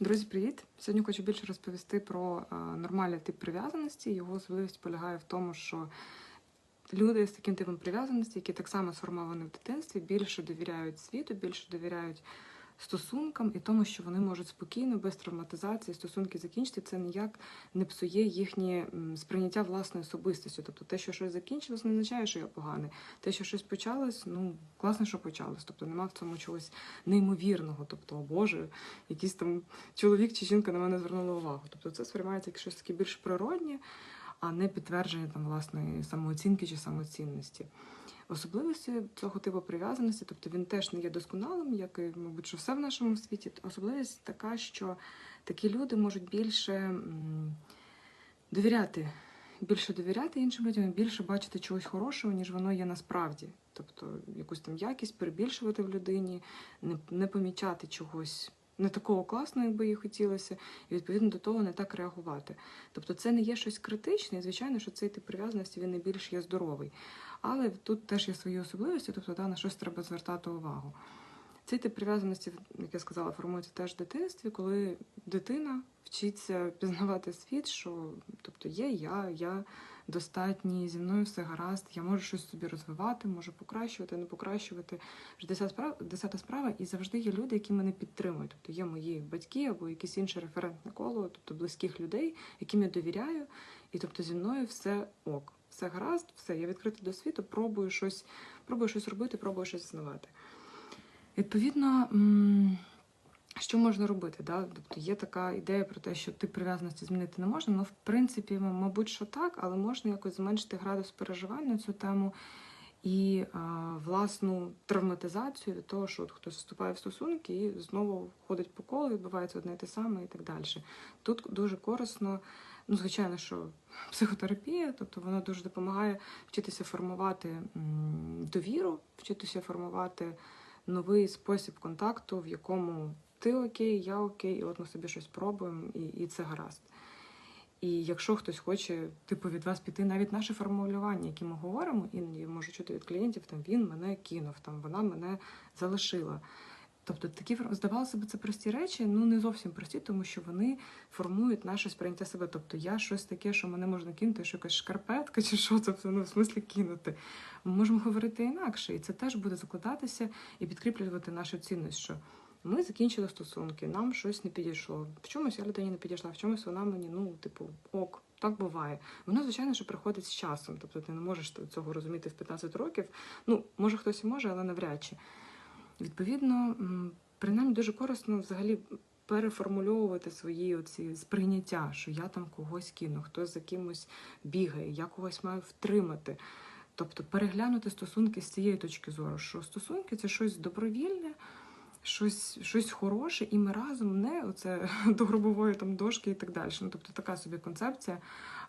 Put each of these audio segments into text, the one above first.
Друзі, привіт! Сьогодні хочу більше розповісти про е, нормальний тип прив'язаності. Його особливість полягає в тому, що люди з таким типом прив'язаності, які так само сформовані в дитинстві, більше довіряють світу, більше довіряють стосункам і тому, що вони можуть спокійно, без травматизації стосунки закінчити. Це ніяк не псує їхнє сприйняття власної особистості. Тобто те, що щось закінчилось, не означає, що я поганий. Те, що щось почалось, ну класно, що почалось. Тобто нема в цьому чогось неймовірного. Тобто, о Боже, якийсь там чоловік чи жінка на мене звернула увагу. Тобто це сприймається як щось таке більш природнє, а не підтвердження там власної самооцінки чи самоцінності. Особливості цього типу прив'язаності, тобто він теж не є досконалим, як і, мабуть, що все в нашому світі. Особливість така, що такі люди можуть більше довіряти, більше довіряти іншим людям, більше бачити чогось хорошого, ніж воно є насправді. Тобто якусь там якість перебільшувати в людині, не, помічати чогось не такого класного, як би їй хотілося, і відповідно до того не так реагувати. Тобто це не є щось критичне, і звичайно, що цей тип прив'язаності він найбільш є здоровий. Але тут теж є свої особливості, тобто да, на щось треба звертати увагу. Цей тип прив'язаності, як я сказала, формується теж в дитинстві, коли дитина вчиться пізнавати світ, що тобто є я, я достатній, зі мною все гаразд, я можу щось собі розвивати, можу покращувати, не покращувати. Десята справа, десята справа, і завжди є люди, які мене підтримують. Тобто є мої батьки або якесь інше референтне коло, тобто близьких людей, яким я довіряю, і тобто зі мною все ок. Все гаразд, все, я відкрита до світу, пробую щось, пробую щось робити, пробую щось знавати. Відповідно, що можна робити? Да? Тобто є така ідея про те, що тип прив'язаності змінити не можна. Ну, в принципі, мабуть, що так, але можна якось зменшити градус переживань на цю тему і а, власну травматизацію від того, що от хтось вступає в стосунки і знову ходить по колу, відбувається одне і те саме і так далі. Тут дуже корисно. Ну, звичайно, що психотерапія, тобто вона дуже допомагає вчитися формувати довіру, вчитися формувати новий спосіб контакту, в якому ти окей, я окей, і от ми собі щось пробуємо, і, і це гаразд. І якщо хтось хоче, типу, від вас піти, навіть наше формулювання, які ми говоримо, іноді можу чути від клієнтів, там він мене кинув, там вона мене залишила. Тобто такі здавалося б, це прості речі, ну не зовсім прості, тому що вони формують наше сприйняття себе. Тобто я щось таке, що мене можна кинути, що якась шкарпетка чи що, тобто ну в смислі кинути. Ми можемо говорити інакше, і це теж буде закладатися і підкріплювати нашу цінність, що ми закінчили стосунки, нам щось не підійшло. В чомусь я людині не підійшла, в чомусь вона мені, ну, типу, ок, так буває. Воно, звичайно, що приходить з часом. Тобто ти не можеш цього розуміти в 15 років. Ну, може хтось і може, але навряд чи. Відповідно, принаймні дуже корисно взагалі переформульовувати свої оці сприйняття, що я там когось кину, хтось за кимось бігає, я когось маю втримати. Тобто переглянути стосунки з цієї точки зору, що стосунки це щось добровільне, щось, щось хороше, і ми разом не оце до гробової там дошки і так далі. Ну, тобто така собі концепція.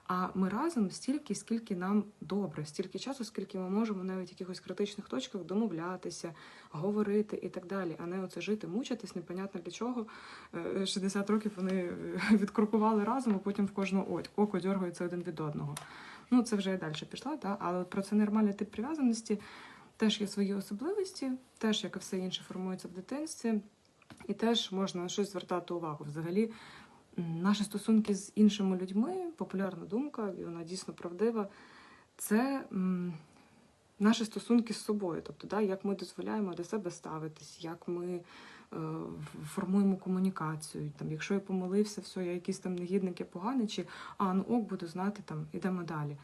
А ми разом стільки, скільки нам добре, стільки часу, скільки ми можемо навіть в якихось критичних точках домовлятися, говорити і так далі, а не оце жити, мучитись, непонятно для чого. Е, 60 років вони е, відкрукували разом, а потім в кожного око дергається один від одного. Ну, це вже і далі пішла, та? але про це нормальний тип прив'язаності теж є свої особливості, теж, як і все інше, формується в дитинстві, і теж можна на щось звертати увагу. Взагалі, наші стосунки з іншими людьми, популярна думка, і вона дійсно правдива, це наші стосунки з собою. Тобто, да, як ми дозволяємо до себе ставитись, як ми е, формуємо комунікацію. Там, якщо я помилився, все, я якийсь там негідник, я поганий, чи а, ну ок, буду знати, там, ідемо далі.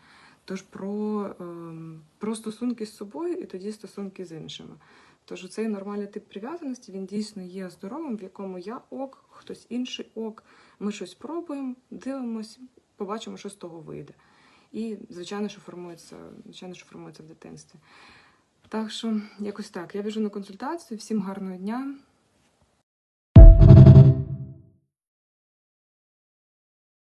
Тож про, ем, про стосунки з собою і тоді стосунки з іншими. Тож цей нормальний тип прив'язаності він дійсно є здоровим, в якому я ок, хтось інший ок. Ми щось пробуємо, дивимося, побачимо, що з того вийде. І, звичайно, що формується, звичайно, що формується в дитинстві. Так що, якось так. Я біжу на консультацію. Всім гарного дня.